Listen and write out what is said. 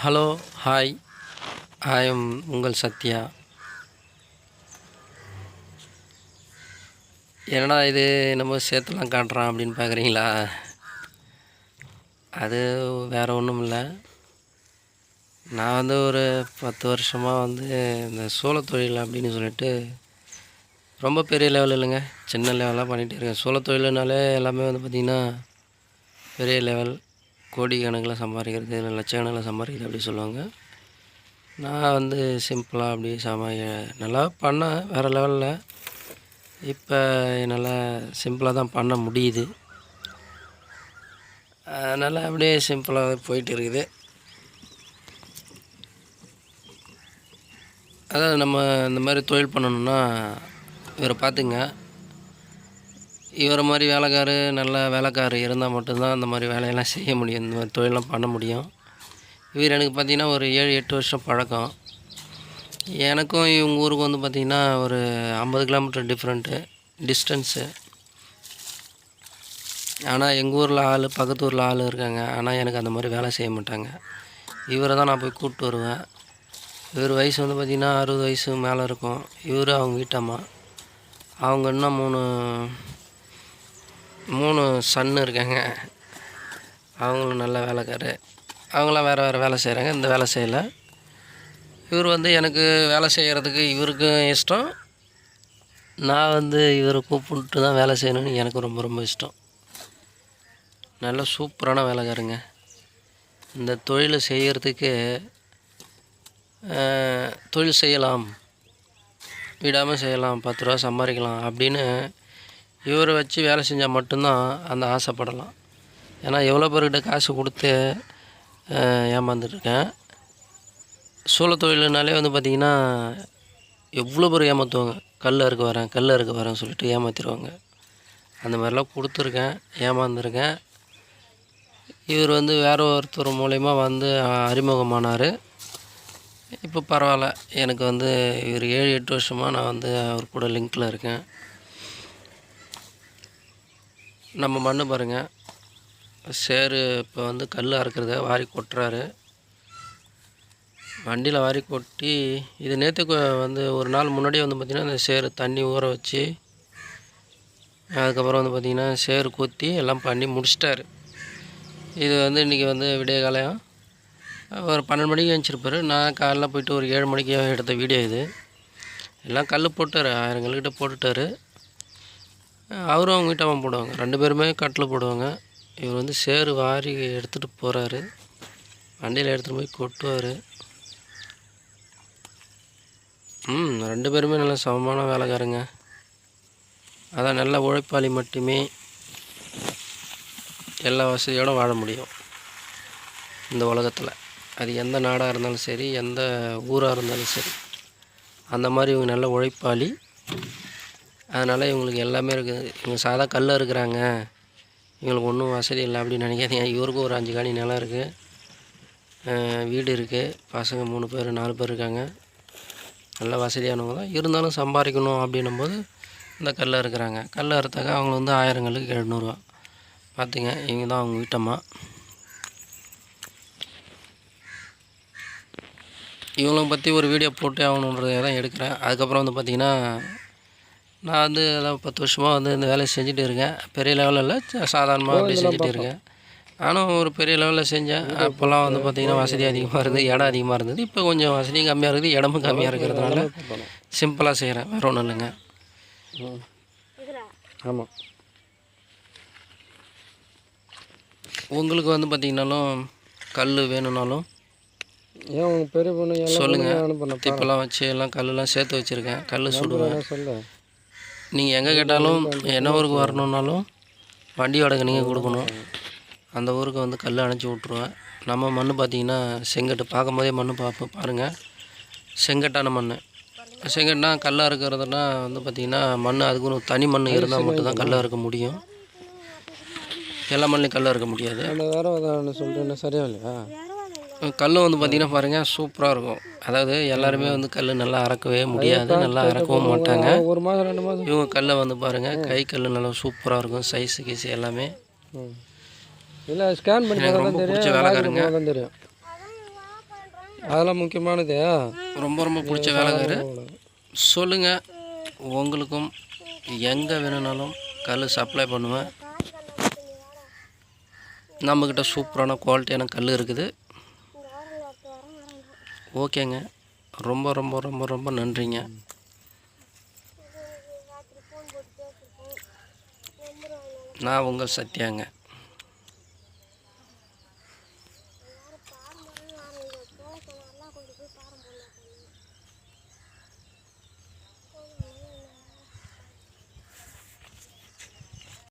Hello hi. I am உங்கள் சத்யா. என்னடா இது நம்ம சேர்த்துலாம் காட்டுறான் அப்படின்னு பார்க்குறீங்களா அது வேறு ஒன்றும் இல்லை. நான் வந்து ஒரு பத்து வருஷமாக வந்து இந்த சோளத் தொழில் அப்படின்னு சொல்லிட்டு ரொம்ப பெரிய லெவல் இல்லைங்க. சின்ன லெவலாக பண்ணிகிட்டு இருக்கேன். சோளத் தொழில்னாலே எல்லாமே வந்து பார்த்திங்கன்னா பெரிய லெவல் கோடி கணக்கில் சம்பாதிக்கிறது இல்லை லட்சக்கணக்கில் சம்பாதிக்கிறது அப்படி சொல்லுவாங்க. நான் வந்து சிம்பிளாக அப்படி சமா நல்லா பண்ணேன் வேறு லெவலில் இப்போ என்னால் சிம்பிளாக தான் பண்ண முடியுது. அதனால் அப்படியே சிம்பிளாக போயிட்டு இருக்குது. அதாவது நம்ம இந்த மாதிரி தொழில் பண்ணணுன்னா இவரை பார்த்துங்க. இவரை மாதிரி வேலைக்காரு நல்ல வேலைக்காரு இருந்தால் மட்டும்தான் அந்த மாதிரி வேலையெல்லாம் செய்ய முடியும் இந்த மாதிரி தொழிலெலாம் பண்ண முடியும். இவர் எனக்கு பார்த்திங்கன்னா ஒரு ஏழு எட்டு வருஷம் பழக்கம். எனக்கும் இவங்க ஊருக்கு வந்து பார்த்திங்கன்னா ஒரு ஐம்பது கிலோமீட்டர் டிஃப்ரெண்ட்டு டிஸ்டன்ஸு ஆனால் எங்கள் ஊரில் ஆள் பக்கத்து ஊரில் ஆள் இருக்காங்க. ஆனால் எனக்கு அந்த மாதிரி வேலை செய்ய மாட்டாங்க. இவரை தான் நான் போய் கூப்பிட்டு வருவேன். இவர் வயசு வந்து பார்த்திங்கன்னா அறுபது வயசு மேலே இருக்கும். இவர் அவங்க வீட்டம்மா. அவங்க இன்னும் மூணு மூணு சன்னு இருக்காங்க. அவங்களும் நல்ல வேலைக்காரு. அவங்களாம் வேறு வேறு வேலை செய்கிறாங்க இந்த வேலை செய்யலை. இவர் வந்து எனக்கு வேலை செய்கிறதுக்கு இவருக்கும் இஷ்டம். நான் வந்து இவரை கூப்பிட்டு தான் வேலை செய்யணும்னு எனக்கு ரொம்ப ரொம்ப இஷ்டம். நல்ல சூப்பரான வேலைக்காருங்க இந்த தொழிலை செய்கிறதுக்கு தொழில் செய்யலாம். விடாமல் செய்யலாம். பத்து ரூபா சம்பாதிக்கலாம் அப்படின்னு இவரை வச்சு வேலை செஞ்சால் மட்டும்தான் அந்த ஆசைப்படலாம். ஏன்னா எவ்வளோ பேர்கிட்ட காசு கொடுத்து ஏமாந்துட்டுருக்கேன். சூழ தொழிலுனாலே வந்து பார்த்திங்கன்னா எவ்வளோ பேர் ஏமாற்றுவாங்க கல் அறுக்க வரேன் கல் அறுக்க வரேன்னு சொல்லிட்டு ஏமாற்றிடுவாங்க அந்த மாதிரிலாம் கொடுத்துருக்கேன் ஏமாந்துருக்கேன். இவர் வந்து வேற ஒருத்தர் மூலயமா வந்து அறிமுகமானார். இப்போ பரவாயில்ல எனக்கு வந்து இவர் ஏழு எட்டு வருஷமாக நான் வந்து அவர் கூட லிங்க்கில் இருக்கேன். நம்ம மண் பாருங்கள் சேரு இப்போ வந்து கல் அறுக்கிறத வாரி கொட்டுறாரு. வண்டியில் வாரி கொட்டி இது நேற்று வந்து ஒரு நாள் முன்னாடியே வந்து பார்த்திங்கன்னா அந்த சேரு தண்ணி ஊற வச்சு அதுக்கப்புறம் வந்து பார்த்திங்கன்னா சேரு கொத்தி எல்லாம் பண்ணி முடிச்சிட்டாரு. இது வந்து இன்றைக்கி வந்து விடிய காலையம் ஒரு பன்னெண்டு மணிக்கு எழுந்திருப்பார். நான் காலைல போயிட்டு ஒரு ஏழு மணிக்கு எடுத்த வீடியோ இது. எல்லாம் கல் போட்டார் ஆயிரம் கல்கிட்ட போட்டுட்டார். அவரும் அவங்க வீட்டை போடுவாங்க. ரெண்டு பேருமே கட்டில் போடுவாங்க. இவர் வந்து சேறு வாரி எடுத்துகிட்டு போகிறாரு வண்டியில் எடுத்துகிட்டு போய் கொட்டுவார். ம் ரெண்டு பேருமே நல்ல சமமான வேலைக்காரங்க. அதான் நல்ல உழைப்பாளி மட்டுமே எல்லா வசதியோடு வாழ முடியும். இந்த உலகத்தில். அது எந்த நாடாக இருந்தாலும் சரி எந்த ஊராக இருந்தாலும் சரி. அந்த மாதிரி இவங்க நல்ல உழைப்பாளி. அதனால் இவங்களுக்கு எல்லாமே இருக்குது இவங்க சாதா கல் இருக்கிறாங்க. இவங்களுக்கு ஒன்றும் வசதி இல்லை அப்படின்னு நினைக்காதீங்க. இவருக்கும் ஒரு அஞ்சு காணி நிலம் இருக்குது வீடு இருக்குது பசங்க மூணு பேர் நாலு பேர் இருக்காங்க. நல்ல வசதியானவங்க தான். இருந்தாலும் சம்பாதிக்கணும் அப்படின்னும் போது இந்த கல்லில் இருக்கிறாங்க. கல்லில் அறுத்தாக்க அவங்க வந்து ஆயிரங்களுக்கு எழுநூறுவா. பார்த்துங்க இவங்க தான் அவங்க வீட்டம்மா. இவங்களை பற்றி ஒரு வீடியோ போட்டு ஆகணுன்றதை தான் எடுக்கிறேன். அதுக்கப்புறம் வந்து பார்த்திங்கன்னா நான் வந்து அதான் பத்து வருஷமாக வந்து இந்த வேலையை செஞ்சுட்டு இருக்கேன். பெரிய லெவலில் இல்லை சாதாரணமாக அப்படி செஞ்சுட்டு இருக்கேன். நானும் ஒரு பெரிய லெவலில் செஞ்சேன். அப்போல்லாம் வந்து பார்த்திங்கன்னா வசதி அதிகமாக இருந்தது இடம் அதிகமாக இருந்தது. இப்போ கொஞ்சம் வசதியும் கம்மியாக இருக்குது இடமும் கம்மியாக இருக்கிறதுனால சிம்பிளாக செய்கிறேன் வேறு ஒன்றும் இல்லைங்க. ஆமாம் உங்களுக்கு வந்து பார்த்திங்கனாலும் கல் வேணும்னாலும் ஏன் உங்கள் பெரிய பொண்ணு சொல்லுங்கள் திப்பெல்லாம் வச்சு எல்லாம் கல்லெல்லாம் சேர்த்து வச்சுருக்கேன். கல் சுடுவேன். நீங்கள் எங்கே கேட்டாலும் என்ன ஊருக்கு வரணுன்னாலும் வண்டி வாடகை நீங்கள் கொடுக்கணும். அந்த ஊருக்கு வந்து கல் அணைச்சி விட்ருவேன் நம்ம மண் பார்த்தீங்கன்னா செங்கட்டு. பார்க்கும்போதே மண் பார்ப்போம் பாருங்கள் செங்கட்டான மண் செங்கட்னா கல்லாக இருக்கிறதுனா வந்து பார்த்திங்கன்னா மண் அதுக்குன்னு தனி மண் இருந்தால் மட்டும்தான் கல்லாக இருக்க முடியும். எல்லா மண்ணையும் கல்லாக இருக்க முடியாது. அந்த வேற ஒன்று சரியா இல்லையா? கல் வந்து பார்த்திங்கன்னா பாருங்கள் சூப்பராக இருக்கும். அதாவது எல்லாருமே வந்து கல் நல்லா அறக்கவே முடியாது நல்லா அறக்கவும் மாட்டாங்க. ஒரு மாதம் ரெண்டு மாதம். இவங்க கல்லை வந்து பாருங்கள் கை கல் நல்லா சூப்பராக இருக்கும் சைஸு கீஸு எல்லாமே. இல்லை ஸ்கேன் பண்ணி ரொம்ப பிடிச்ச வேலைக்காரங்க. அதெல்லாம் முக்கியமானது? ரொம்ப ரொம்ப பிடிச்ச வேலைக்காரு. சொல்லுங்கள் உங்களுக்கும் எங்கே வேணும்னாலும் கல் சப்ளை பண்ணுவேன். நம்மக்கிட்ட சூப்பரான குவாலிட்டியான கல் இருக்குது. ஓகேங்க. ரொம்ப ரொம்ப ரொம்ப ரொம்ப நன்றிங்க. நான் உங்கள் சத்யாங்க.